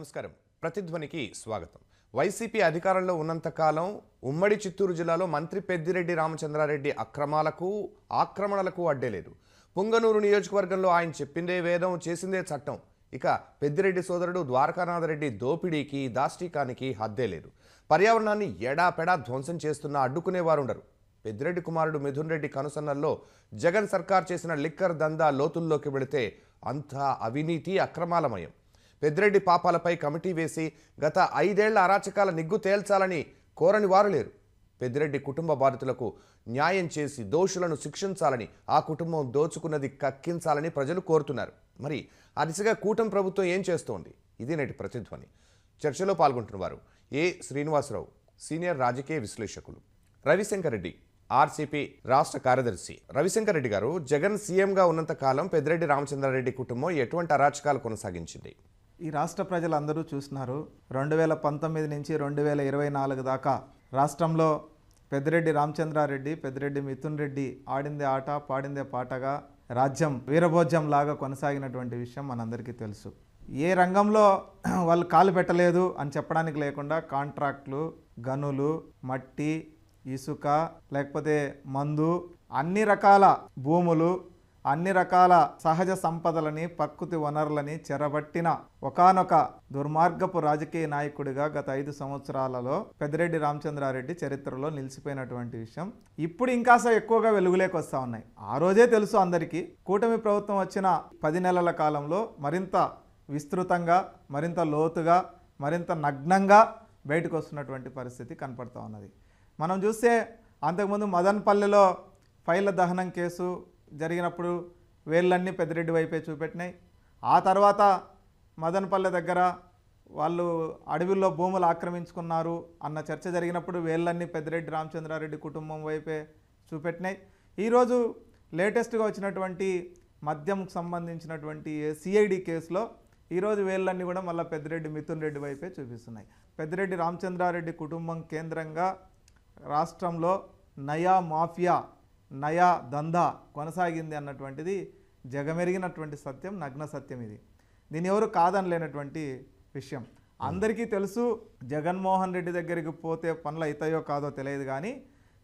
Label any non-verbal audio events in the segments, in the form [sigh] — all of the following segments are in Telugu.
నమస్కారం. ప్రతిధ్వనికి స్వాగతం. వైసీపీ అధికారంలో ఉన్నంతకాలం ఉమ్మడి చిత్తూరు జిల్లాలో మంత్రి పెద్దిరెడ్డి రామచంద్రారెడ్డి అక్రమాలకు ఆక్రమణలకు అడ్డేలేదు. పుంగనూరు నియోజకవర్గంలో ఆయన చెప్పిందే వేదం చేసిందే చట్టం. ఇక పెద్దిరెడ్డి సోదరుడు ద్వారకానాథరెడ్డి దోపిడీకి దాష్టీకానికి హద్దే లేదు పర్యావరణాన్ని ఎడాపెడా ధ్వంసం చేస్తున్న అడ్డుకునేవారుండరు. పెద్దిరెడ్డి కుమారుడు మిథున్ రెడ్డి కనుసన్నల్లో జగన్ సర్కార్ చేసిన లిక్కర్ దందా లోతుల్లోకి వెళితే అంతా అవినీతి అక్రమాలమయం. పెద్దిరెడ్డి పాపాలపై కమిటీ వేసి గత ఐదేళ్ళ అరాచకాల నిగ్గు తేల్చాలని కోరని వారు లేరు. పెద్దిరెడ్డి కుటుంబ బాధితులకు న్యాయం చేసి దోషులను శిక్షించాలని ఆ కుటుంబం దోచుకున్నది కక్కించాలని ప్రజలు కోరుతున్నారు. మరి ఆ దిశగా కూటమి ప్రభుత్వం ఏం చేస్తోంది? ఇది నేటి ప్రతిధ్వని. చర్చలో పాల్గొంటున్నవారు ఏ శ్రీనివాసరావు సీనియర్ రాజకీయ విశ్లేషకులు. రవిశంకర్ రెడ్డి ఆర్సీపీ రాష్ట్ర కార్యదర్శి. రవిశంకర్ రెడ్డి గారు జగన్ సీఎంగా ఉన్నంత కాలం పెద్దిరెడ్డి రామచంద్రారెడ్డి కుటుంబం ఎటువంటి అరాచకాలు కొనసాగించింది? ఈ రాష్ట్ర ప్రజలందరూ చూస్తున్నారు రెండు వేల పంతొమ్మిది నుంచి రెండు వేల ఇరవై నాలుగు దాకా రాష్ట్రంలో పెద్దిరెడ్డి రామచంద్రారెడ్డి పెద్దిరెడ్డి మిథున్ రెడ్డి ఆడిందే ఆట పాడిందే పాటగా రాజ్యం వీరభోజ్యం లాగా కొనసాగినటువంటి విషయం మనందరికీ తెలుసు. ఏ రంగంలో [clears throat] వాళ్ళు కాలు పెట్టలేదు అని చెప్పడానికి లేకుండా కాంట్రాక్ట్లు గనులు మట్టి ఇసుక లేకపోతే మందు అన్ని రకాల భూములు అన్ని రకాల సహజ సంపదలని ప్రకృతి వనరులని చెరబట్టిన ఒకానొక దుర్మార్గపు రాజకీయ నాయకుడిగా గత ఐదు సంవత్సరాలలో పెద్దిరెడ్డి రామచంద్రారెడ్డి చరిత్రలో నిలిచిపోయినటువంటి విషయం ఇప్పుడు ఇంకాస ఎక్కువగా వెలుగులేకి వస్తూ ఉన్నాయి. ఆ రోజే తెలుసు అందరికీ కూటమి ప్రభుత్వం వచ్చిన పది నెలల కాలంలో మరింత విస్తృతంగా మరింత లోతుగా మరింత నగ్నంగా బయటకు వస్తున్నటువంటి పరిస్థితి కనపడుతూ ఉన్నది. మనం చూస్తే అంతకుముందు మదన్పల్లెలో ఫైళ్ళ దహనం కేసు జరిగినప్పుడు వేళ్ళన్నీ పెద్దిరెడ్డి వైపే చూపెట్టినాయి. ఆ తర్వాత మదనపల్లె దగ్గర వాళ్ళు అడవిలో భూములు ఆక్రమించుకున్నారు అన్న చర్చ జరిగినప్పుడు వేళ్ళన్నీ పెద్దిరెడ్డి రామచంద్రారెడ్డి కుటుంబం వైపే చూపెట్టినాయి. ఈరోజు లేటెస్ట్గా వచ్చినటువంటి మద్యంకు సంబంధించినటువంటి సిఐడి కేసులో ఈరోజు వేళ్ళన్నీ కూడా మళ్ళీ పెద్దిరెడ్డి మిథున్ రెడ్డి వైపే చూపిస్తున్నాయి. పెద్దిరెడ్డి రామచంద్రారెడ్డి కుటుంబం కేంద్రంగా రాష్ట్రంలో నయా మాఫియా నయా దందా కొనసాగింది అన్నటువంటిది జగమెరిగినటువంటి సత్యం నగ్న సత్యం ఇది. దీని ఎవరు కాదనలేనటువంటి విషయం. అందరికీ తెలుసు జగన్మోహన్ రెడ్డి దగ్గరికి పోతే పనులు అవుతాయో కాదో తెలియదు కానీ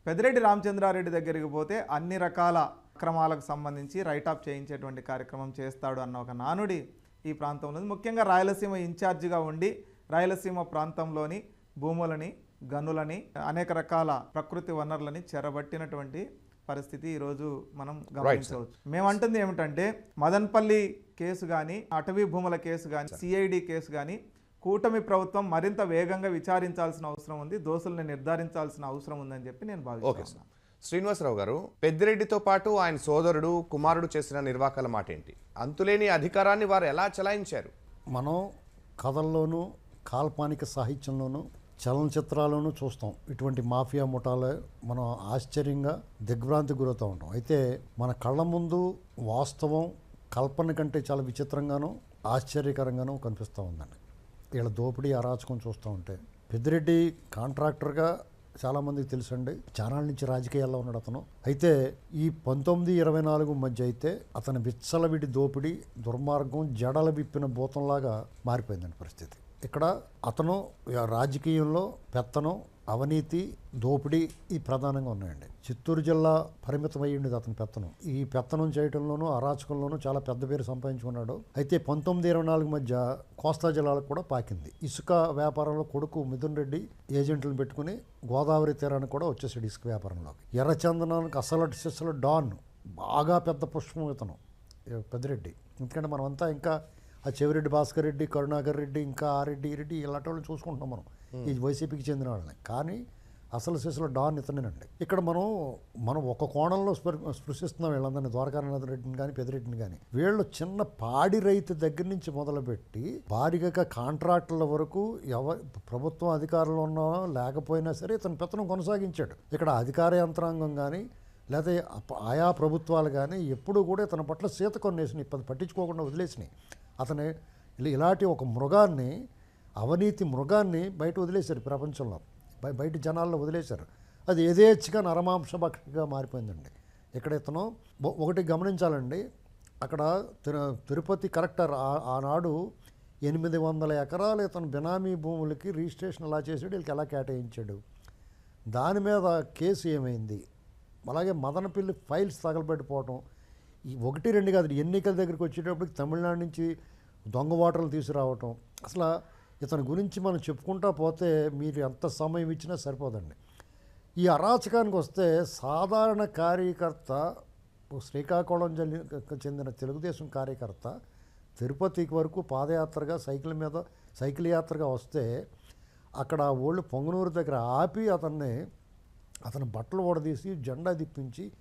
పెద్దిరెడ్డి రామచంద్రారెడ్డి దగ్గరికి పోతే అన్ని రకాల అక్రమాలకు సంబంధించి రైట్ ఆఫ్ చేయించేటువంటి కార్యక్రమం చేస్తాడు అన్న ఒక నానుడి ఈ ప్రాంతంలో ముఖ్యంగా రాయలసీమ ఇన్ఛార్జిగా ఉండి రాయలసీమ ప్రాంతంలోని భూములని గనులని అనేక రకాల ప్రకృతి వనరులని చెరబట్టినటువంటి పరిస్థితి ఈరోజు మనం గమనించవచ్చు. మేమంటుంది ఏమిటంటే మదన్పల్లి కేసు కానీ అటవీ భూముల కేసు కానీ సిఐడి కేసు కానీ కూటమి ప్రభుత్వం మరింత వేగంగా విచారించాల్సిన అవసరం ఉంది దోషుల్ని నిర్ధారించాల్సిన అవసరం ఉందని చెప్పి నేను భావిస్తున్నాను. సార్ శ్రీనివాసరావు గారు పెద్దిరెడ్డితో పాటు ఆయన సోదరుడు కుమారుడు చేసిన నిర్వాకాల మాట ఏంటి అంతులేని అధికారాన్ని వారు ఎలా చెలాయించారు? మనం కథల్లోనూ కాల్పనిక సాహిత్యంలోనూ చలనచిత్రాలను చూస్తాం. ఇటువంటి మాఫియా ముఠాలు మనం ఆశ్చర్యంగా దిగ్భ్రాంతి గురవుతూ ఉంటాం. అయితే మన కళ్ళ ముందు వాస్తవం కల్పన కంటే చాలా విచిత్రంగానూ ఆశ్చర్యకరంగానూ కనిపిస్తూ ఉందండి. వీళ్ళ దోపిడీ అరాచకం చూస్తూ ఉంటే. పెద్దిరెడ్డి కాంట్రాక్టర్గా చాలామందికి తెలుసండి. ఛానల్ నుంచి రాజకీయాల్లో ఉన్నాడు అతను. అయితే ఈ పంతొమ్మిది ఇరవై నాలుగు మధ్య అయితే అతని విచ్చలవిడి దోపిడీ దుర్మార్గం జడల విప్పిన భూతంలాగా మారిపోయిందండి పరిస్థితి. ఇక్కడ అతను రాజకీయంలో పెత్తనం అవినీతి దోపిడీ ఈ ప్రధానంగా ఉన్నాయండి. చిత్తూరు జిల్లా పరిమితం అయ్యి ఉండేది అతని పెత్తనం. ఈ పెత్తనం చేయడంలోనూ అరాచకంలోనూ చాలా పెద్ద పేరు సంపాదించుకున్నాడు. అయితే పంతొమ్మిది ఇరవై నాలుగు మధ్య కోస్తా జిల్లాలకు కూడా పాకింది. ఇసుక వ్యాపారంలో కొడుకు మిథున్ రెడ్డి ఏజెంట్లను పెట్టుకుని గోదావరి తీరానికి కూడా వచ్చేసాడు ఇసుక వ్యాపారంలోకి. ఎర్రచందనానికి అసలు సిస్సలు డాన్ బాగా పెద్ద పుష్పం ఇతను పెద్దిరెడ్డి. ఎందుకంటే మనమంతా ఇంకా ఆ చెవిరెడ్డి భాస్కర్ రెడ్డి కరుణాకర్ రెడ్డి ఇంకా ఆ రెడ్డి ఈ రెడ్డి ఇలాంటి వాళ్ళని చూసుకుంటున్నాం మనం. ఈ వైసీపీకి చెందిన వాళ్ళని. కానీ అసలు శిశులో డాన్ ఇతనేనండి. ఇక్కడ మనం మనం ఒక కోణంలో స్పృ స్పృశిస్తున్నాం వీళ్ళందరినీ ద్వారకానాథ రెడ్డిని కానీ పెద్దిరెడ్డిని కానీ వీళ్ళు చిన్న పాడి రైతు దగ్గర నుంచి మొదలుపెట్టి భారీగా కాంట్రాక్టుల వరకు ఎవ ప్రభుత్వం అధికారంలో ఉన్నా లేకపోయినా సరే ఇతను పెత్తనం కొనసాగించాడు. ఇక్కడ అధికార యంత్రాంగం కానీ లేదా అప- ఆయా ప్రభుత్వాలు కానీ ఎప్పుడూ కూడా తన పట్ల సీత కొన్నేసినాయి. పట్టించుకోకుండా వదిలేసినాయి. అతని ఇలాంటి ఒక మృగాన్ని అవినీతి మృగాన్ని బయట వదిలేశారు ప్రపంచంలో. బయట జనాల్లో వదిలేశారు. అది యథేచ్ఛగా నరమాంసభక్షగా మారిపోయిందండి. ఇక్కడ ఇతను ఒకటి గమనించాలండి. అక్కడ తిరు- తిరుపతి కలెక్టర్ ఆనాడు ఎనిమిది వందల ఎకరాలు ఇతను బినామీ భూములకి రిజిస్ట్రేషన్ ఎలా చేసాడు వీళ్ళకి ఎలా కేటాయించాడు. దాని మీద కేసు ఏమైంది? అలాగే మదనపల్లి ఫైల్స్ తగలబెట్టిపోవటం ఒకటి రెండు కాదు ఎన్నికల దగ్గరికి వచ్చేటప్పటికి తమిళనాడు నుంచి దొంగ ఓటర్లు తీసుకురావటం. అసలు ఇతని గురించి మనం చెప్పుకుంటా పోతే మీరు ఎంత సమయం ఇచ్చినా సరిపోదండి. ఈ అరాచకానికి వస్తే సాధారణ కార్యకర్త శ్రీకాకుళం జల్లి- చెందిన తెలుగుదేశం కార్యకర్త తిరుపతికి వరకు పాదయాత్రగా సైకిల్ మీద సైకిల్ యాత్రగా వస్తే అక్కడ ఓళ్ళు పొంగనూరు దగ్గర ఆపి అతన్ని అతని బట్టలు ఓడదీసి జెండా తిప్పించి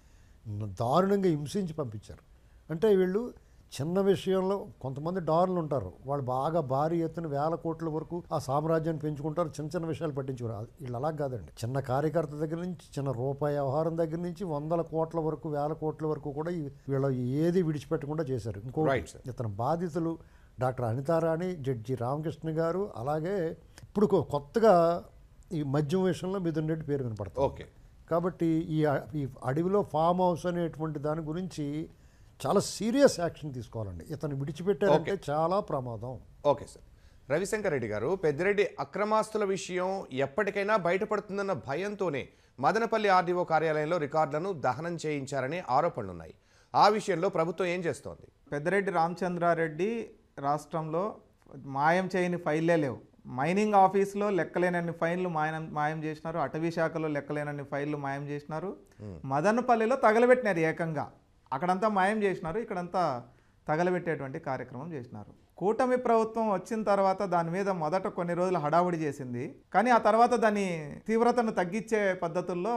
దారుణంగా హింసించి పంపించారు. అంటే వీళ్ళు చిన్న విషయంలో కొంతమంది డార్లు ఉంటారు. వాళ్ళు బాగా భారీ ఎత్తున వేల కోట్ల వరకు ఆ సామ్రాజ్యాన్ని పెంచుకుంటారు. చిన్న చిన్న విషయాలు పట్టించుకోరు. వీళ్ళు అలా కాదండి. చిన్న కార్యకర్త దగ్గర నుంచి చిన్న రూపాయి వ్యవహారం దగ్గర నుంచి వందల కోట్ల వరకు వేల కోట్ల వరకు కూడా వీళ్ళు ఏది విడిచిపెట్టకుండా చేశారు. ఇంకో. ఇతని బాధితులు డాక్టర్ అనితారాణి జడ్జి రామకృష్ణ గారు. అలాగే ఇప్పుడు కొత్తగా ఈ మద్యం విషయంలో మిథున్ రెడ్డి పేరు వినపడుతుంది. ఓకే కాబట్టి ఈ ఈ అడవిలో ఫామ్ హౌస్ అనేటువంటి దాని గురించి చాలా సీరియస్ యాక్షన్ తీసుకోవాలండి. ఇతను విడిచిపెట్టారంటే చాలా ప్రమాదం. Okay sir. రవిశంకర్ రెడ్డి గారు పెద్దిరెడ్డి అక్రమాస్తుల విషయం ఎప్పటికైనా బయటపడుతుందన్న భయంతోనే మదనపల్లి ఆర్డీఓ కార్యాలయంలో రికార్డులను దహనం చేయించారని ఆరోపణలున్నాయి. ఆ విషయంలో ప్రభుత్వం ఏం చేస్తోంది? పెద్దిరెడ్డి రామచంద్రారెడ్డి రాష్ట్రంలో మాయం చేయని ఫైల్లే లేవు. మైనింగ్ ఆఫీస్లో లెక్కలేనన్ని ఫైన్లు మాయం మాయం చేసినారు అటవీ శాఖలో లెక్కలేనన్ని ఫైళ్ళు మాయం చేసినారు. మదనపల్లిలో తగలబెట్టినారు ఏకంగా. అక్కడంతా మాయం చేసినారు ఇక్కడంతా తగలబెట్టేటువంటి కార్యక్రమం చేసినారు. కూటమి ప్రభుత్వం వచ్చిన తర్వాత దాని మీద మొదట కొన్ని రోజులు హడావుడి చేసింది. కానీ ఆ తర్వాత దాని తీవ్రతను తగ్గించే పద్ధతుల్లో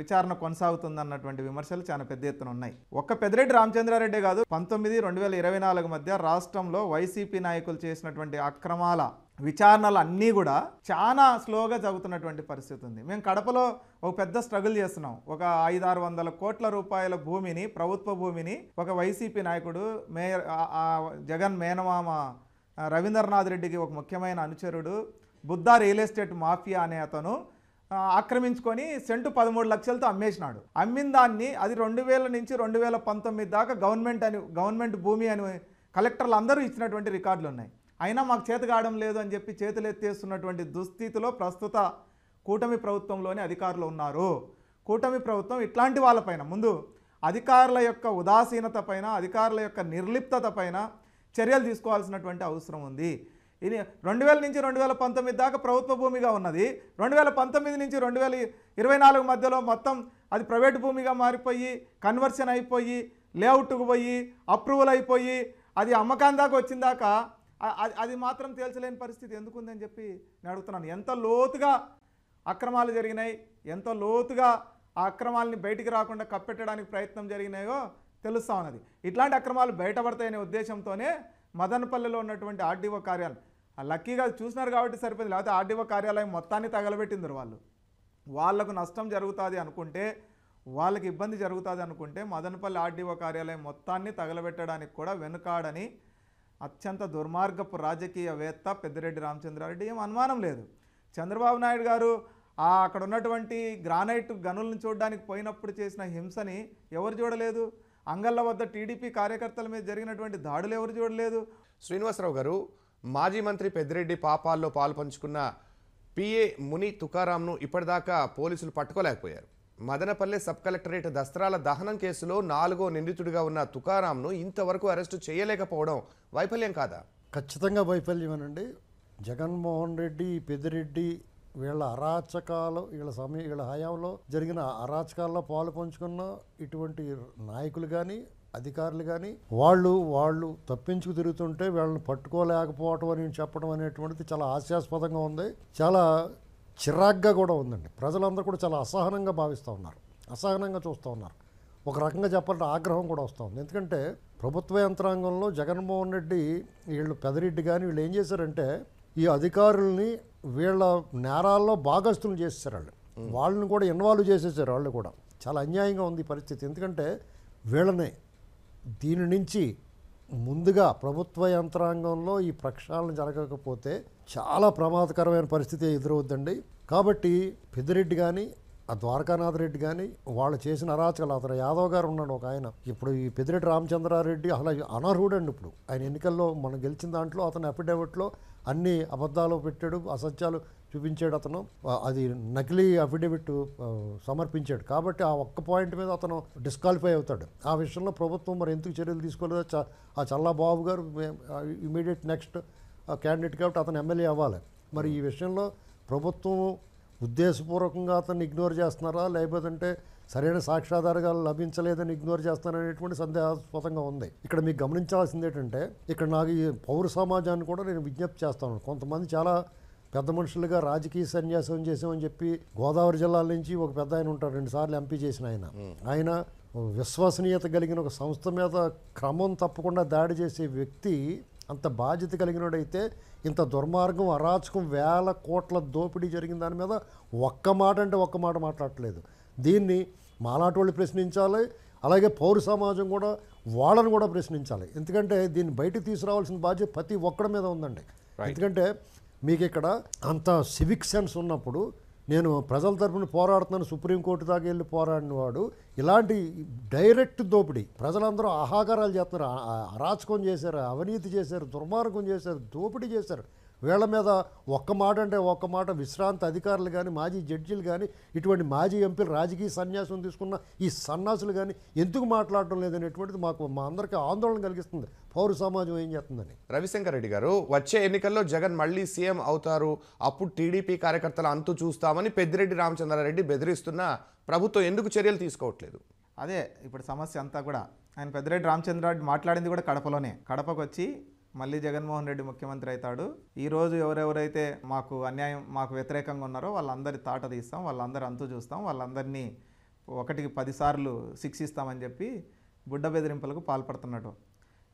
విచారణ కొనసాగుతుంది అన్నటువంటి విమర్శలు చాలా పెద్ద ఎత్తున ఉన్నాయి. ఒక్క పెద్దిరెడ్డి రామచంద్రారెడ్డి కాదు పంతొమ్మిది రెండు వేల ఇరవై నాలుగు మధ్య రాష్ట్రంలో వైసీపీ నాయకులు చేసినటువంటి అక్రమాల విచారణలు అన్నీ కూడా చాలా స్లోగా జరుగుతున్నటువంటి పరిస్థితి ఉంది. మేము కడపలో ఒక పెద్ద స్ట్రగుల్ చేస్తున్నాం. ఒక ఐదు ఆరు వందల కోట్ల రూపాయల భూమిని ప్రభుత్వ భూమిని ఒక వైసీపీ నాయకుడు మేయర్ జగన్ మేనమామ రవీంద్రనాథ్ రెడ్డికి ఒక ముఖ్యమైన అనుచరుడు బుద్ధా రియల్ ఎస్టేట్ మాఫియా అనే అతను ఆక్రమించుకొని సెంటు పదమూడు లక్షలతో అమ్మేసినాడు. అమ్మిన దాన్ని అది రెండు వేల నుంచి రెండు వేల పంతొమ్మిది దాకా గవర్నమెంట్ అని గవర్నమెంట్ భూమి అని కలెక్టర్లు అందరూ ఇచ్చినటువంటి రికార్డులు ఉన్నాయి. అయినా మాకు చేత కావడం లేదు అని చెప్పి చేతులు ఎత్తేస్తున్నటువంటి దుస్థితిలో ప్రస్తుత కూటమి ప్రభుత్వంలోని అధికారులు ఉన్నారు. కూటమి ప్రభుత్వం ఇట్లాంటి వాళ్ళపైన ముందు అధికారుల యొక్క ఉదాసీనత పైన అధికారుల యొక్క నిర్లిప్తత పైన చర్యలు తీసుకోవాల్సినటువంటి అవసరం ఉంది. ఇది రెండు వేల నుంచి రెండు వేల పంతొమ్మిది దాకా ప్రభుత్వ భూమిగా ఉన్నది. రెండు వేల పంతొమ్మిది నుంచి రెండు వేల ఇరవై నాలుగు మధ్యలో మొత్తం అది ప్రైవేట్ భూమిగా మారిపోయి కన్వర్షన్ అయిపోయి లేఅవుట్కు పోయి అప్రూవల్ అయిపోయి అది అమ్మకాం దాకా వచ్చిందాకా అది- అది మాత్రం తేల్చలేని పరిస్థితి ఎందుకుందని చెప్పి నేను అడుగుతున్నాను. ఎంత లోతుగా అక్రమాలు జరిగినాయి ఎంత లోతుగా ఆ అక్రమాలని బయటికి రాకుండా కప్పెట్టడానికి ప్రయత్నం జరిగినాయో తెలుస్తా ఉన్నది. ఇట్లాంటి అక్రమాలు బయటపడతాయనే ఉద్దేశంతోనే మదనపల్లెలో ఉన్నటువంటి ఆర్డీఓ కార్యాలయం లక్కీగా చూసినారు కాబట్టి సరిపోయింది లేకపోతే ఆర్డీఓ కార్యాలయం మొత్తాన్ని తగలబెట్టిందరు వాళ్ళు. వాళ్ళకు నష్టం జరుగుతుంది అనుకుంటే వాళ్ళకి ఇబ్బంది జరుగుతుంది అనుకుంటే మదనపల్లి ఆర్డీఓ కార్యాలయం మొత్తాన్ని తగలబెట్టడానికి కూడా వెనుకాడని అత్యంత దుర్మార్గపు రాజకీయవేత్త పెద్దిరెడ్డి రామచంద్రారెడ్డి ఏం అనుమానం లేదు. చంద్రబాబు నాయుడు గారు అక్కడ ఉన్నటువంటి గ్రానైట్ గనులను చూడడానికి పోయినప్పుడు చేసిన హింసని ఎవరు చూడలేదు? అంగళ్ళ వద్ద టీడీపీ కార్యకర్తల మీద జరిగినటువంటి దాడులు ఎవరు చూడలేదు? శ్రీనివాసరావు గారు మాజీ మంత్రి పెద్దిరెడ్డి పాపాల్లో పాల్పంచుకున్న పిఏ ముని తుకారాంను ఇప్పటిదాకా పోలీసులు పట్టుకోలేకపోయారు. మదనపల్లె సబ్ కలెక్టరేట్ దస్త్రాల దహనం కేసులో నాలుగో నిందితుడిగా ఉన్న తుకారాంను ఇంతవరకు అరెస్టు చేయలేకపోవడం వైఫల్యం కాదా? ఖచ్చితంగా వైఫల్యమేనండి. జగన్మోహన్ రెడ్డి పెద్దిరెడ్డి వీళ్ళ అరాచకాలు వీళ్ళ సమయ వీళ్ళ హయాంలో జరిగిన అరాచకాల్లో పాలు పంచుకున్న ఇటువంటి నాయకులు కానీ అధికారులు కానీ వాళ్ళు వాళ్ళు తప్పించుకు తిరుగుతుంటే వీళ్ళని పట్టుకోలేకపోవటం అని చెప్పడం అనేటువంటిది చాలా హాస్యాస్పదంగా ఉంది. చాలా చిరాగ్గా కూడా ఉందండి. ప్రజలందరూ కూడా చాలా అసహనంగా భావిస్తూ ఉన్నారు. అసహనంగా చూస్తూ ఉన్నారు. ఒక రకంగా చెప్పాలంటే ఆగ్రహం కూడా వస్తూ ఉంది. ఎందుకంటే ప్రభుత్వ యంత్రాంగంలో జగన్మోహన్ రెడ్డి వీళ్ళు పెదరెడ్డి కానీ వీళ్ళు ఏం చేశారంటే ఈ అధికారుల్ని వీళ్ళ నేరాల్లో భాగస్తులు చేసేసారు వాళ్ళు. వాళ్ళని కూడా ఇన్వాల్వ్ చేసేసారు వాళ్ళు కూడా. చాలా అన్యాయంగా ఉంది పరిస్థితి. ఎందుకంటే వీళ్ళని దీని నుంచి ముందుగా ప్రభుత్వ యంత్రాంగంలో ఈ ప్రక్షాళన జరగకపోతే చాలా ప్రమాదకరమైన పరిస్థితి ఎదురవుద్దండి. కాబట్టి పెద్దిరెడ్డి కానీ ఆ ద్వారకానాథ్ రెడ్డి కానీ వాళ్ళు చేసిన అరాచకాలు అతను యాదవ్ గారు ఉన్నాడు ఒక ఆయన. ఇప్పుడు ఈ పెద్దిరెడ్డి రామచంద్రారెడ్డి అలా అనర్హుడండి ఇప్పుడు. ఆయన ఎన్నికల్లో మనం గెలిచిన దాంట్లో అతను అఫిడవిట్లో అన్ని అబద్ధాలు పెట్టాడు అసత్యాలు చూపించాడు అతను. అది నకిలీ అఫిడవిట్ సమర్పించాడు. కాబట్టి ఆ ఒక్క పాయింట్ మీద అతను డిస్క్వాలిఫై అవుతాడు. ఆ విషయంలో ప్రభుత్వం మరి ఎందుకు చర్యలు తీసుకోలేదో? చ- ఆ చల్లాబాబు గారు ఇమీడియట్ నెక్స్ట్ క్యాండిడేట్ కాబట్టి అతను ఎమ్మెల్యే అవ్వాలి. మరి ఈ విషయంలో ప్రభుత్వం ఉద్దేశపూర్వకంగా అతన్ని ఇగ్నోర్ చేస్తున్నారా? లేకపోతే సరైన సాక్ష్యాధారాలు లభించలేదని ఇగ్నోర్ చేస్తున్నారనేటువంటి సందేహాస్పదంగా ఉంది. ఇక్కడ మీకు గమనించాల్సింది ఏంటంటే ఇక్కడ నాకు ఈ పౌర సమాజాన్ని కూడా నేను విజ్ఞప్తి చేస్తాను. కొంతమంది చాలా పెద్ద మనుషులుగా రాజకీయ సన్యాసం చేసామని చెప్పి గోదావరి జిల్లాల నుంచి ఒక పెద్ద ఆయన ఉంటారు. రెండు సార్లు ఎంపీ చేసిన ఆయన. ఆయన విశ్వసనీయత కలిగిన ఒక సంస్థ మీద క్రమం తప్పకుండా దాడి చేసే వ్యక్తి అంత బాధ్యత కలిగినోడైతే ఇంత దుర్మార్గం అరాచకం వేల కోట్ల దోపిడీ జరిగిన దాని మీద ఒక్క మాట అంటే ఒక్క మాట మాట్లాడట్లేదు. దీన్ని మాలాంటి వాళ్ళు ప్రశ్నించాలి అలాగే పౌర సమాజం కూడా వాళ్ళని కూడా ప్రశ్నించాలి. ఎందుకంటే దీన్ని బయటికి తీసుకురావాల్సిన బాధ్యత ప్రతి ఒక్కడి మీద ఉందండి. ఎందుకంటే మీకు ఇక్కడ అంత సివిక్ సెన్స్ ఉన్నప్పుడు నేను ప్రజల తరపున పోరాడుతున్నాను సుప్రీంకోర్టు దాకా వెళ్ళి పోరాడిన వాడు ఇలాంటి డైరెక్ట్ దోపిడీ ప్రజలందరూ ఆహాకారాలు చేస్తున్నారు అరాచకం చేశారు అవినీతి చేశారు దుర్మార్గం చేశారు దోపిడీ చేశారు. వీళ్ళ మీద ఒక్క మాట అంటే ఒక్క మాట విశ్రాంత అధికారులు కానీ మాజీ జడ్జీలు కానీ ఇటువంటి మాజీ ఎంపీలు రాజకీయ సన్యాసం తీసుకున్న ఈ సన్నాసులు కానీ ఎందుకు మాట్లాడటం లేదనేటువంటిది మాకు మా అందరికీ ఆందోళన కలిగిస్తుంది. పౌర సమాజం ఏం చేస్తుందని. రవిశంకర్ రెడ్డి గారు వచ్చే ఎన్నికల్లో జగన్ మళ్ళీ సీఎం అవుతారు. అప్పుడు టీడీపీ కార్యకర్తల అంతు చూస్తామని పెద్దిరెడ్డి రామచంద్రారెడ్డి బెదిరిస్తున్నా ప్రభుత్వం ఎందుకు చర్యలు తీసుకోవట్లేదు? అదే ఇప్పుడు సమస్య అంతా కూడా. ఆయన పెద్దిరెడ్డి రామచంద్రారెడ్డి మాట్లాడింది కూడా కడపలోనే. కడపకు వచ్చి మళ్ళీ జగన్మోహన్ రెడ్డి ముఖ్యమంత్రి అవుతాడు. ఈరోజు ఎవరెవరైతే మాకు అన్యాయం మాకు వ్యతిరేకంగా ఉన్నారో వాళ్ళందరి తాట తీస్తాం వాళ్ళందరి అంతు చూస్తాం వాళ్ళందరినీ ఒకటికి పదిసార్లు శిక్షిస్తామని చెప్పి బుడ్డ బెదిరింపులకు పాల్పడుతున్నాడు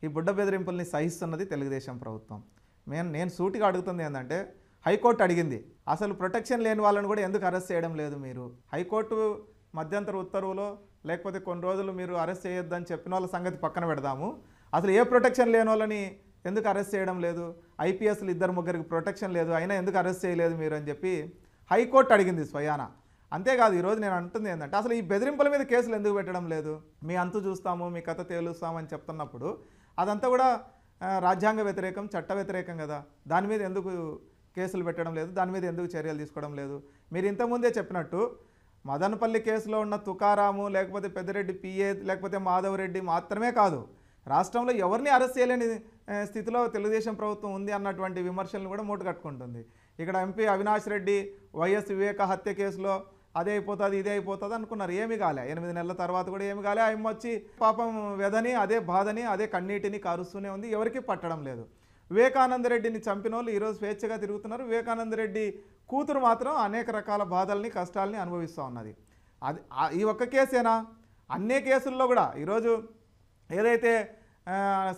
ఈ బుడ్డ బెదిరింపుల్ని సహిస్తున్నది తెలుగుదేశం ప్రభుత్వం. మేము నేను సూటిగా అడుగుతుంది ఏంటంటే హైకోర్టు అడిగింది. అసలు ప్రొటెక్షన్ లేని వాళ్ళని కూడా ఎందుకు అరెస్ట్ చేయడం లేదు మీరు? హైకోర్టు మధ్యంతర ఉత్తర్వులో లేకపోతే కొన్ని రోజులు మీరు అరెస్ట్ చేయొద్దని చెప్పిన వాళ్ళ సంగతి పక్కన పెడదాము. అసలు ఏ ప్రొటెక్షన్ లేని వాళ్ళని ఎందుకు అరెస్ట్ చేయడం లేదు? ఐపీఎస్లు ఇద్దరు ముగ్గురికి ప్రొటెక్షన్ లేదు అయినా ఎందుకు అరెస్ట్ చేయలేదు మీరు అని చెప్పి హైకోర్టు అడిగింది స్వయాన. అంతేకాదు ఈరోజు నేను అంటుంది ఏంటంటే అసలు ఈ బెదిరింపుల మీద కేసులు ఎందుకు పెట్టడం లేదు? మీ అంతు చూస్తాము మీ కథ తేలుస్తామని చెప్తున్నప్పుడు అదంతా కూడా రాజ్యాంగ వ్యతిరేకం చట్ట వ్యతిరేకం కదా. దాని మీద ఎందుకు కేసులు పెట్టడం లేదు? దాని మీద ఎందుకు చర్యలు తీసుకోవడం లేదు? మీరు ఇంతకుముందే చెప్పినట్టు మదనపల్లి కేసులో ఉన్న తుకారాము లేకపోతే పెద్దిరెడ్డి పిఏ లేకపోతే మాధవరెడ్డి మాత్రమే కాదు. రాష్ట్రంలో ఎవరిని అరెస్ట్ చేయలేని స్థితిలో తెలుగుదేశం ప్రభుత్వం ఉంది అన్నటువంటి విమర్శలను కూడా మూట కట్టుకుంటుంది. ఇక్కడ ఎంపీ అవినాష్ రెడ్డి వైఎస్ వివేక హత్య కేసులో అదే అయిపోతుంది ఇదే అయిపోతుంది అనుకున్నారు. ఏమి కాలే. ఎనిమిది నెలల తర్వాత కూడా ఏమి కాలే. ఆయన వచ్చి పాపం వెదని అదే బాధని అదే కన్నీటిని కారుస్తూనే ఉంది. ఎవరికి పట్టడం లేదు. వివేకానంద రెడ్డిని చంపిన వాళ్ళు ఈరోజు స్వేచ్ఛగా తిరుగుతున్నారు. వివేకానంద రెడ్డి కూతురు మాత్రం అనేక రకాల బాధల్ని కష్టాలని అనుభవిస్తూ ఉన్నది. అది ఈ ఒక్క కేసేనా? అన్ని కేసుల్లో కూడా ఈరోజు ఏదైతే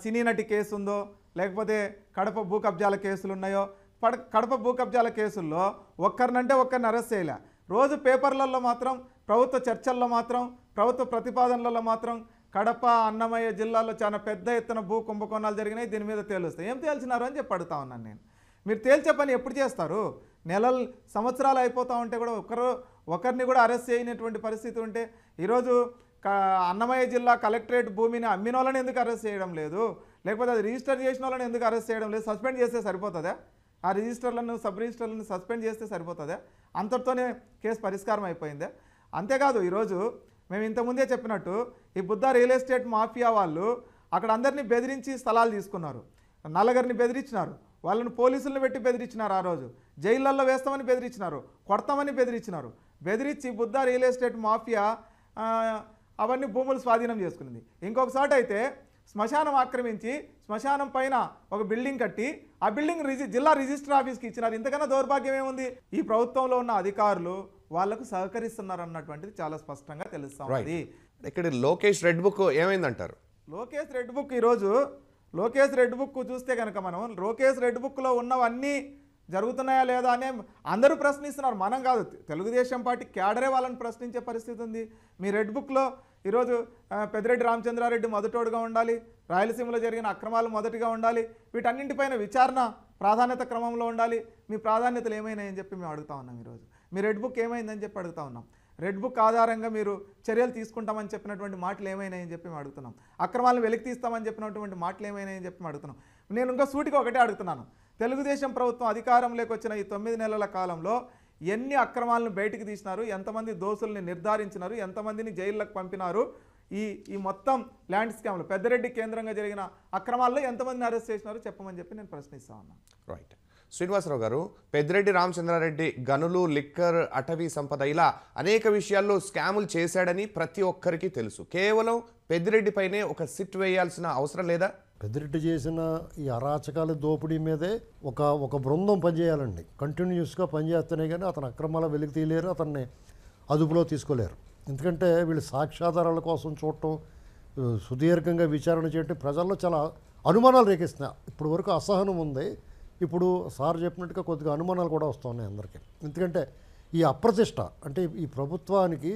సినీ నటి కేసు ఉందో లేకపోతే కడప భూ కబ్జాల కేసులు ఉన్నాయో పడ కడప భూ కబ్జాల కేసుల్లో ఒక్కరినంటే ఒక్కరిని అరెస్ట్ చేయలే. రోజు పేపర్లలో మాత్రం ప్రభుత్వ చర్చల్లో మాత్రం ప్రభుత్వ ప్రతిపాదనలలో మాత్రం కడప అన్నమయ్య జిల్లాలో చాలా పెద్ద ఎత్తున భూ కుంభకోణాలు జరిగినాయి దీని మీద తేలుస్తాయి. ఏం తేల్చినారు అని చెప్పి అడుగుతా ఉన్నాను నేను. మీరు తేల్చే పని ఎప్పుడు చేస్తారు? నెలలు సంవత్సరాలు అయిపోతూ ఉంటే కూడా ఒకరు ఒకరిని కూడా అరెస్ట్ చేయనటువంటి పరిస్థితి ఉంటే ఈరోజు అన్నమయ్య జిల్లా కలెక్టరేట్ భూమిని అమ్మిన వాళ్ళని ఎందుకు అరెస్ట్ చేయడం లేదు? లేకపోతే అది రిజిస్టర్ చేసిన వాళ్ళని ఎందుకు అరెస్ట్ చేయడం లేదు? సస్పెండ్ చేస్తే సరిపోతుందా? ఆ రిజిస్టర్లను సబ్ రిజిస్టర్లను సస్పెండ్ చేస్తే సరిపోతుందా? అంతటితోనే కేసు పరిష్కారం అయిపోయిందే? అంతేకాదు ఈరోజు మేము ఇంతకుముందే చెప్పినట్టు ఈ బుద్ధ రియల్ ఎస్టేట్ మాఫియా వాళ్ళు అక్కడ అందరినీ బెదిరించి స్థలాలు తీసుకున్నారు. నల్లగరిని బెదిరించినారు. వాళ్ళని పోలీసులను పెట్టి బెదిరించినారు ఆ రోజు. జైళ్ళల్లో వేస్తామని బెదిరించినారు. కొడతామని బెదిరించినారు. బెదిరించి బుద్ధ రియల్ ఎస్టేట్ మాఫియా అవన్నీ భూములు స్వాధీనం చేసుకున్నది ఇంకొకసారి అయితే శ్మశానం ఆక్రమించి శ్మశానం పైన ఒక బిల్డింగ్ కట్టి ఆ బిల్డింగ్ రిజి జిల్లా రిజిస్టర్ ఆఫీస్కి ఇచ్చినారు. ఇంతకన్నా దౌర్భాగ్యం ఏముంది? ఈ ప్రభుత్వంలో ఉన్న అధికారులు వాళ్ళకు సహకరిస్తున్నారు అన్నటువంటిది చాలా స్పష్టంగా తెలుస్తా ఉంది ఇక్కడ లోకేష్ రెడ్ బుక్ ఏమైందంటారు? లోకేష్ రెడ్ బుక్ ఈరోజు లోకేష్ రెడ్ బుక్ చూస్తే కనుక మనం లోకేష్ రెడ్ బుక్లో ఉన్నవన్నీ జరుగుతున్నాయా లేదా అనే అందరూ ప్రశ్నిస్తున్నారు. మనం కాదు. తెలుగుదేశం పార్టీ క్యాడరే వాళ్ళని ప్రశ్నించే పరిస్థితి ఉంది. మీ రెడ్ బుక్లో ఈరోజు పెద్దిరెడ్డి రామచంద్రారెడ్డి మొదటోడుగా ఉండాలి. రాయలసీమలో జరిగిన అక్రమాలు మొదటిగా ఉండాలి. వీటన్నింటిపైన విచారణ ప్రాధాన్యత క్రమంలో ఉండాలి. మీ ప్రాధాన్యతలు ఏమైనాయని చెప్పి మేము అడుగుతా ఉన్నాం ఈరోజు. మీ రెడ్ బుక్ ఏమైందని చెప్పి అడుగుతా ఉన్నాం. రెడ్ బుక్ ఆధారంగా మీరు చర్యలు తీసుకుంటామని చెప్పినటువంటి మాటలు ఏమైనాయని చెప్పి మేము అడుగుతున్నాం. అక్రమాలను వెలికి తీస్తామని చెప్పినటువంటి మాటలు ఏమైనాయని చెప్పి మేము అడుగుతున్నాం. నేను ఇంకా సూటిగా ఒకటే అడుగుతున్నాను. తెలుగుదేశం ప్రభుత్వం అధికారంలోకి వచ్చిన ఈ తొమ్మిది నెలల కాలంలో ఎన్ని అక్రమాలను బయటికి తీసినారు ఎంతమంది దోషుల్ని నిర్ధారించినారు ఎంతమందిని జైళ్ళకు పంపినారు ఈ ఈ మొత్తం ల్యాండ్ స్కామ్లు పెద్దరెడ్డి కేంద్రంగా జరిగిన అక్రమాల్లో ఎంతమందిని అరెస్ట్ చేసినారో చెప్పమని చెప్పి నేను ప్రశ్నిస్తా ఉన్నాను రైట్ శ్రీనివాసరావు గారు పెద్దిరెడ్డి రామచంద్రారెడ్డి గనులు లిక్కర్ అటవీ సంపద ఇలా అనేక విషయాల్లో స్కాములు చేశాడని ప్రతి ఒక్కరికి తెలుసు. కేవలం పెద్దిరెడ్డిపైనే ఒక సిట్ వేయాల్సిన అవసరం లేదా? పెద్దిరెడ్డి చేసిన ఈ అరాచకాల దోపిడీ మీదే ఒక ఒక బృందం పనిచేయాలండి. కంటిన్యూస్గా పనిచేస్తేనే కానీ అతను అక్రమాల వెలికి తీయలేరు అతన్ని అదుపులో తీసుకోలేరు. ఎందుకంటే వీళ్ళు సాక్ష్యాధారాల కోసం చూడటం సుదీర్ఘంగా విచారణ చేయటం ప్రజల్లో చాలా అనుమానాలు రేకిస్తున్నాయి ఇప్పుడు వరకు అసహనం ఉంది. ఇప్పుడు సార్ చెప్పినట్టుగా కొద్దిగా అనుమానాలు కూడా వస్తున్నాయి అందరికీ. ఎందుకంటే ఈ అప్రతిష్ట అంటే ఈ ప్రభుత్వానికి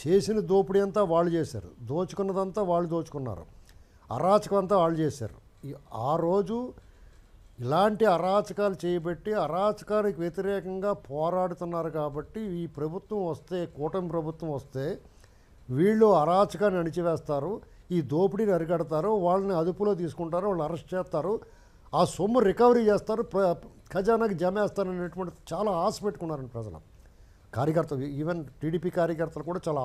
చేసిన దోపిడీ అంతా వాళ్ళు చేశారు. దోచుకున్నదంతా వాళ్ళు దోచుకున్నారు. అరాచకం అంతా వాళ్ళు చేశారు. ఈ ఆ రోజు ఇలాంటి అరాచకాలు చేయబెట్టి అరాచకానికి వ్యతిరేకంగా పోరాడుతున్నారు కాబట్టి ఈ ప్రభుత్వం వస్తే కూటమి ప్రభుత్వం వస్తే వీళ్ళు అరాచకాన్ని అణిచివేస్తారు ఈ దోపిడీని అరికడతారు వాళ్ళని అదుపులో తీసుకుంటారు వాళ్ళని అరెస్ట్ చేస్తారు ఆ సొమ్ము రికవరీ చేస్తారు ప్ర ఖజానాకి జమేస్తారు అనేటువంటి చాలా ఆశ పెట్టుకున్నారండి ప్రజలు. కార్యకర్తలు ఈవెన్ టీడీపీ కార్యకర్తలు కూడా చాలా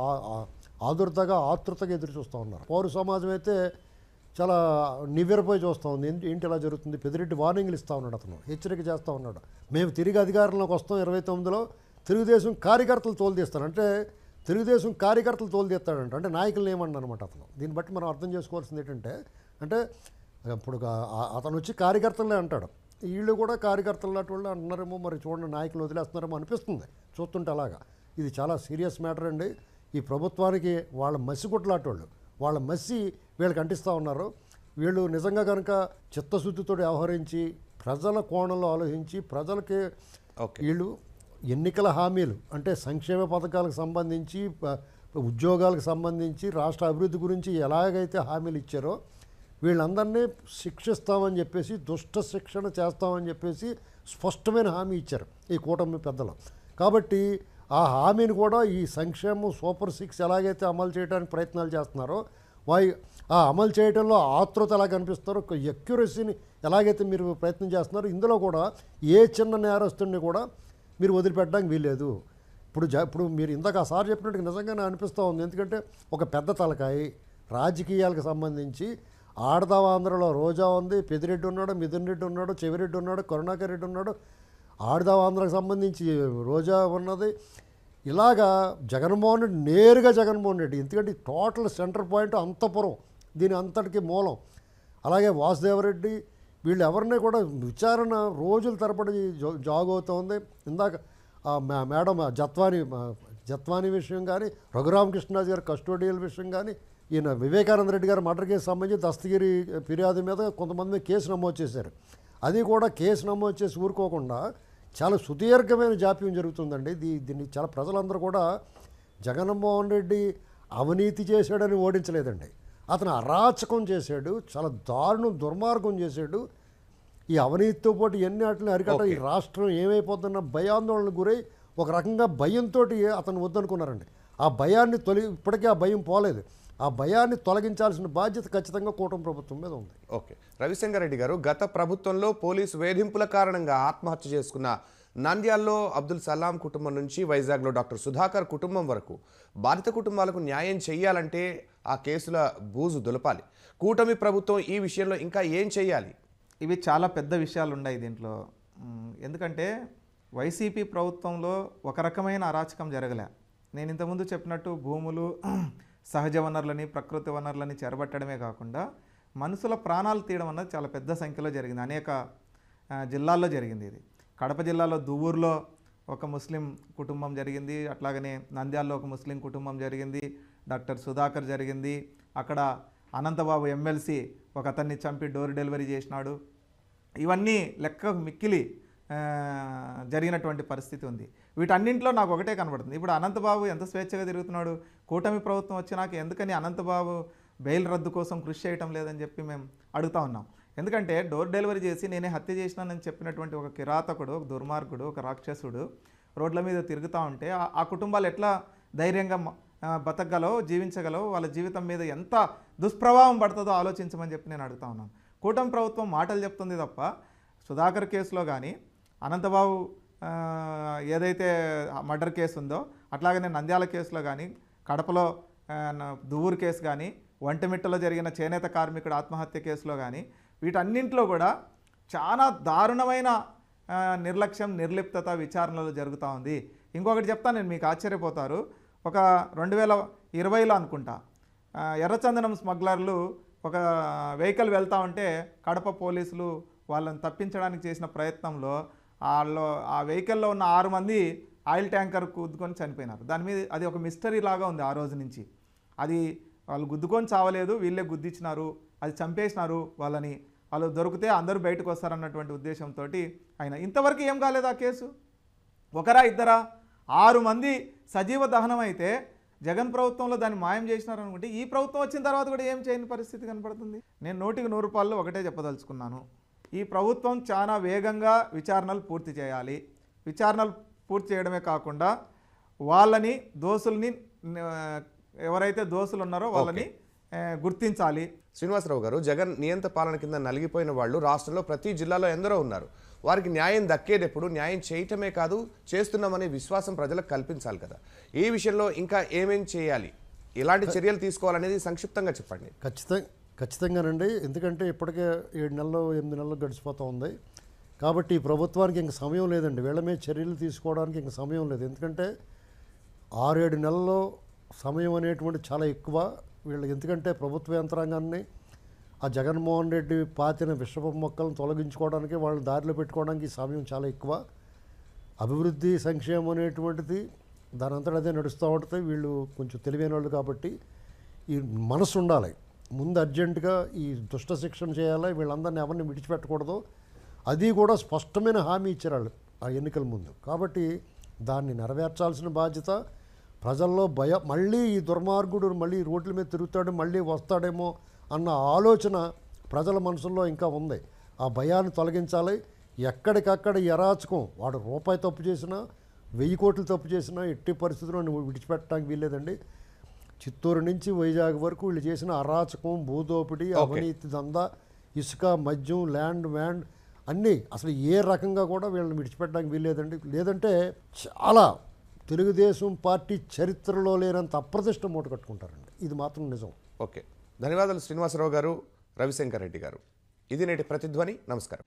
ఆదుర్తగా ఆతృతగా ఎదురు చూస్తూ ఉన్నారు. పౌర సమాజం అయితే చాలా నివ్వెరపోయి చూస్తూ ఉంది. ఏంటి ఇలా జరుగుతుంది? పెదిరెడ్డి వార్నింగ్లు ఇస్తూ ఉన్నాడు అతను. హెచ్చరిక చేస్తూ ఉన్నాడు. మేము తిరిగి అధికారంలోకి వస్తాం ఇరవై తొమ్మిదిలో. తెలుగుదేశం కార్యకర్తలు తోలుదీస్తాను అంటే తెలుగుదేశం కార్యకర్తలు తోలుదీస్తాడంట అంటే నాయకులు ఏమన్నా అనమాట అతను. దీన్ని బట్టి మనం అర్థం చేసుకోవాల్సింది ఏంటంటే అంటే ఇప్పుడు అతను వచ్చి కార్యకర్తలే అంటాడు. వీళ్ళు కూడా కార్యకర్తలు లాంటి వాళ్ళు అంటున్నారేమో మరి చూడండి నాయకులు వదిలేస్తున్నారేమో అనిపిస్తుంది. చూస్తుంటే అలాగా. ఇది చాలా సీరియస్ మ్యాటర్ అండి. ఈ ప్రభుత్వానికి వాళ్ళ మసిగుట్లాంటి వాళ్ళు. వాళ్ళ మసి వీళ్ళకి అంటిస్తూ ఉన్నారు. వీళ్ళు నిజంగా కనుక చిత్తశుద్ధితో వ్యవహరించి ప్రజల కోణంలో ఆలోచించి ప్రజలకి వీళ్ళు ఎన్నికల హామీలు అంటే సంక్షేమ పథకాలకు సంబంధించి ఉద్యోగాలకు సంబంధించి రాష్ట్ర అభివృద్ధి గురించి ఎలాగైతే హామీలు ఇచ్చారో వీళ్ళందరినీ శిక్షిస్తామని చెప్పేసి దుష్ట శిక్షణ చేస్తామని చెప్పేసి స్పష్టమైన హామీ ఇచ్చారు ఈ కూటమి పెద్దలు. కాబట్టి ఆ హామీని కూడా ఈ సంక్షేమం సూపర్ సిక్స్ ఎలాగైతే అమలు చేయడానికి ప్రయత్నాలు చేస్తున్నారో వాయి ఆ అమలు చేయడంలో ఆతృత ఎలా కనిపిస్తారో ఒక ఎక్యురసీని ఎలాగైతే మీరు ప్రయత్నం చేస్తున్నారో ఇందులో కూడా ఏ చిన్న నేరస్తుడిని కూడా మీరు వదిలిపెట్టడానికి వీల్లేదు. ఇప్పుడు జ ఇప్పుడు మీరు ఇందాక ఆ సార్ చెప్పినట్టుగా నిజంగానే అనిపిస్తూ ఉంది. ఎందుకంటే ఒక పెద్ద తలకాయి రాజకీయాలకు సంబంధించి ఆడదావ ఆంధ్రలో రోజా ఉంది పెదిరెడ్డి ఉన్నాడు మిథున్ రెడ్డి ఉన్నాడు చెవిరెడ్డి ఉన్నాడు కరుణాకర్ రెడ్డి ఉన్నాడు. ఆడదావ ఆంధ్రకు సంబంధించి రోజా ఉన్నది ఇలాగా జగన్మోహన్ రెడ్డి నేరుగా జగన్మోహన్ రెడ్డి ఎందుకంటే టోటల్ సెంటర్ పాయింట్ అంతపురం దీని అంతటికి మూలం. అలాగే వాసుదేవరెడ్డి వీళ్ళు ఎవరిని కూడా విచారణ రోజుల తరబడి జా- జాగ్ అవుతోంది ఇందాక ఆ మేడం జత్వాని జత్వాని విషయం కానీ రఘురామకృష్ణరాజు గారి కస్టోడియల్ విషయం కానీ ఈయన వివేకానంద రెడ్డి గారి మర్డర్ కేసు సంబంధించి దస్తగిరి ఫిర్యాదు మీద కొంతమంది కేసు నమోదు చేశారు. అది కూడా కేసు నమోదు చేసి ఊరుకోకుండా చాలా సుదీర్ఘమైన జాప్యం జరుగుతుందండి. దీ దీన్ని చాలా ప్రజలందరూ కూడా జగన్మోహన్ రెడ్డి అవినీతి చేశాడని ఓడించలేదండి. అతను అరాచకం చేశాడు చాలా దారుణం దుర్మార్గం చేశాడు. ఈ అవినీతితో పాటు ఎన్ని వాటిని అరికట్ట ఈ రాష్ట్రం ఏమైపోతున్న భయాందోళనకు గురై ఒక రకంగా భయంతో అతను వద్దనుకున్నారండి. ఆ భయాన్ని తొలగి ఇప్పటికీ ఆ భయం పోలేదు. ఆ భయాన్ని తొలగించాల్సిన బాధ్యత ఖచ్చితంగా కూటమి ప్రభుత్వం మీద ఉంది. ఓకే. రవిశంకర్ రెడ్డి గారు గత ప్రభుత్వంలో పోలీసు వేధింపుల కారణంగా ఆత్మహత్య చేసుకున్న నంద్యాల్లో అబ్దుల్ సలాం కుటుంబం నుంచి వైజాగ్లో డాక్టర్ సుధాకర్ కుటుంబం వరకు బాధిత కుటుంబాలకు న్యాయం చేయాలంటే ఆ కేసుల బూజు దులపాలి. కూటమి ప్రభుత్వం ఈ విషయంలో ఇంకా ఏం చేయాలి ఇవి చాలా పెద్ద విషయాలు ఉన్నాయి దీంట్లో ఎందుకంటే వైసీపీ ప్రభుత్వంలో ఒక రకమైన అరాచకం జరగలే. నేను ఇంతకుముందు చెప్పినట్టు భూములు సహజ వనరులని ప్రకృతి వనరులని చెరబట్టడమే కాకుండా మనుషుల ప్రాణాలు తీయడం అన్నది చాలా పెద్ద సంఖ్యలో జరిగింది. అనేక జిల్లాల్లో జరిగింది ఇది. కడప జిల్లాలో దువ్వూరులో ఒక ముస్లిం కుటుంబం జరిగింది. అట్లాగనే నంద్యాలలో ఒక ముస్లిం కుటుంబం జరిగింది. డాక్టర్ సుధాకర్ జరిగింది. అక్కడ అనంతబాబు ఎమ్మెల్సీ ఒక అతన్ని చంపి డోర్ డెలివరీ చేసినాడు. ఇవన్నీ లెక్కకు మిక్కిలి జరిగినటువంటి పరిస్థితి ఉంది. వీటన్నింటిలో నాకు ఒకటే కనబడుతుంది. ఇప్పుడు అనంతబాబు ఎంత స్వేచ్ఛగా తిరుగుతున్నాడు కూటమి ప్రభుత్వం వచ్చినాక ఎందుకని అనంతబాబు బెయిల్ రద్దు కోసం కృషి చేయటం లేదని చెప్పి మేము అడుగుతా ఉన్నాం. ఎందుకంటే డోర్ డెలివరీ చేసి నేనే హత్య చేసినానని చెప్పినటువంటి ఒక కిరాతకుడు ఒక దుర్మార్గుడు ఒక రాక్షసుడు రోడ్ల మీద తిరుగుతూ ఉంటే ఆ- కుటుంబాలు ఎట్లా ధైర్యంగా బతకగలవు జీవించగలవు వాళ్ళ జీవితం మీద ఎంత దుష్ప్రభావం పడుతుందో ఆలోచించమని చెప్పి నేను అడుగుతా ఉన్నాను. కూటమి ప్రభుత్వం మాటలు చెప్తుంది తప్ప సుధాకర్ కేసులో కానీ అనంతబాబు ఏదైతే మర్డర్ కేసు ఉందో అట్లాగనే నంద్యాల కేసులో కానీ కడపలో దువ్వూరు కేసు కానీ వంటమిట్టలో జరిగిన చేనేత కార్మికుడు ఆత్మహత్య కేసులో కానీ వీటన్నింటిలో కూడా చాలా దారుణమైన నిర్లక్ష్యం నిర్లిప్తత విచారణలు జరుగుతూ ఉంది. ఇంకొకటి చెప్తాను నేను మీకు ఆశ్చర్యపోతారు. ఒక రెండు వేల ఇరవైలో అనుకుంటా ఎర్రచందనం స్మగ్లర్లు ఒక వెహికల్ వెళ్తా ఉంటే కడప పోలీసులు వాళ్ళని తప్పించడానికి చేసిన ప్రయత్నంలో వాళ్ళు ఆ వెహికల్లో ఉన్న ఆరు మంది ఆయిల్ ట్యాంకర్ గుద్దుకొని చనిపోయినారు. దాని మీద అది ఒక మిస్టరీ లాగా ఉంది ఆ రోజు నుంచి. అది వాళ్ళు గుద్దుకొని చావలేదు వీళ్ళే గుద్దిచ్చినారు అది చంపేసినారు వాళ్ళని. వాళ్ళు దొరికితే అందరూ బయటకు వస్తారన్నటువంటి ఉద్దేశంతో ఆయన. ఇంతవరకు ఏం కాలేదు ఆ కేసు? ఒకరా ఇద్దరా? ఆరు మంది సజీవ దహనం అయితే జగన్ ప్రభుత్వంలో దాన్ని మాయం చేసినారనుకుంటే ఈ ప్రభుత్వం వచ్చిన తర్వాత కూడా ఏం చేయని పరిస్థితి కనపడుతుంది? నేను నూటికి నూరు రూపాయలు ఒకటే చెప్పదలుచుకున్నాను. ఈ ప్రభుత్వం చాలా వేగంగా విచారణలు పూర్తి చేయాలి. విచారణలు పూర్తి చేయడమే కాకుండా వాళ్ళని దోషుల్ని ఆ, ఎవరైతే దోషులు ఉన్నారో వాళ్ళని గుర్తించాలి. శ్రీనివాసరావు గారు జగన్ నియంత పాలన కింద నలిగిపోయిన వాళ్ళు రాష్ట్రంలో ప్రతి జిల్లాలో ఎందరో ఉన్నారు. వారికి న్యాయం దక్కేటప్పుడు న్యాయం చేయటమే కాదు చేస్తున్నామనే విశ్వాసం ప్రజలకు కల్పించాలి కదా. ఈ విషయంలో ఇంకా ఏమేం చేయాలి? ఎలాంటి చర్యలు తీసుకోవాలనేది సంక్షిప్తంగా చెప్పండి. ఖచ్చితంగా ఖచ్చితంగానండి. ఎందుకంటే ఇప్పటికే ఏడు నెలలు ఎనిమిది నెలలు గడిచిపోతూ ఉంది. కాబట్టి ఈ ప్రభుత్వానికి ఇంక సమయం లేదండి. వీళ్ళ మీద చర్యలు తీసుకోవడానికి ఇంక సమయం లేదు. ఎందుకంటే ఆరేడు నెలల్లో సమయం అనేటువంటి చాలా ఎక్కువ. వీళ్ళు ఎందుకంటే ప్రభుత్వ యంత్రాంగాన్ని ఆ జగన్మోహన్ రెడ్డి పాతిన విషప మొక్కలను తొలగించుకోవడానికి వాళ్ళని దారిలో పెట్టుకోవడానికి సమయం చాలా ఎక్కువ. అభివృద్ధి సంక్షేమం అనేటువంటిది దాని అంతటా అదే నడుస్తూ ఉంటుంది. వీళ్ళు కొంచెం తెలివైన వాళ్ళు కాబట్టి ఈ మనసు ఉండాలి. ముందు అర్జెంటుగా ఈ దుష్ట శిక్షణ చేయాలి? వీళ్ళందరినీ ఎవరిని విడిచిపెట్టకూడదు? అది కూడా స్పష్టమైన హామీ ఇచ్చారు వాళ్ళు ఆ ఎన్నికల ముందు. కాబట్టి దాన్ని నెరవేర్చాల్సిన బాధ్యత ప్రజల్లో భయ మళ్ళీ ఈ దుర్మార్గుడు మళ్ళీ రోడ్ల మీద తిరుగుతాడు మళ్ళీ వస్తాడేమో అన్న ఆలోచన ప్రజల మనసుల్లో ఇంకా ఉంది. ఆ భయాన్ని తొలగించాలి. ఎక్కడికక్కడ ఎరాచకం. వాడు రూపాయి తప్పు చేసినా వెయ్యి కోట్లు తప్పు చేసినా ఎట్టి పరిస్థితుల్లో నువ్వు విడిచిపెట్టడానికి వీల్లేదండి. చిత్తూరు నుంచి వైజాగ్ వరకు వీళ్ళు చేసిన అరాచకం భూదోపిడి అవినీతి దందా ఇసుక మద్యం ల్యాండ్ వ్యాండ్ అన్నీ అసలు ఏ రకంగా కూడా వీళ్ళని విడిచిపెట్టడానికి వీల్లేదండి. లేదంటే చాలా తెలుగుదేశం పార్టీ చరిత్రలో లేనంత అప్రతిష్ట మూట కట్టుకుంటారండి. ఇది మాత్రం నిజం. ఓకే. ధన్యవాదాలు శ్రీనివాసరావు గారు రవిశంకర్ రెడ్డి గారు. ఇది నేటి ప్రతిధ్వని. నమస్కారం.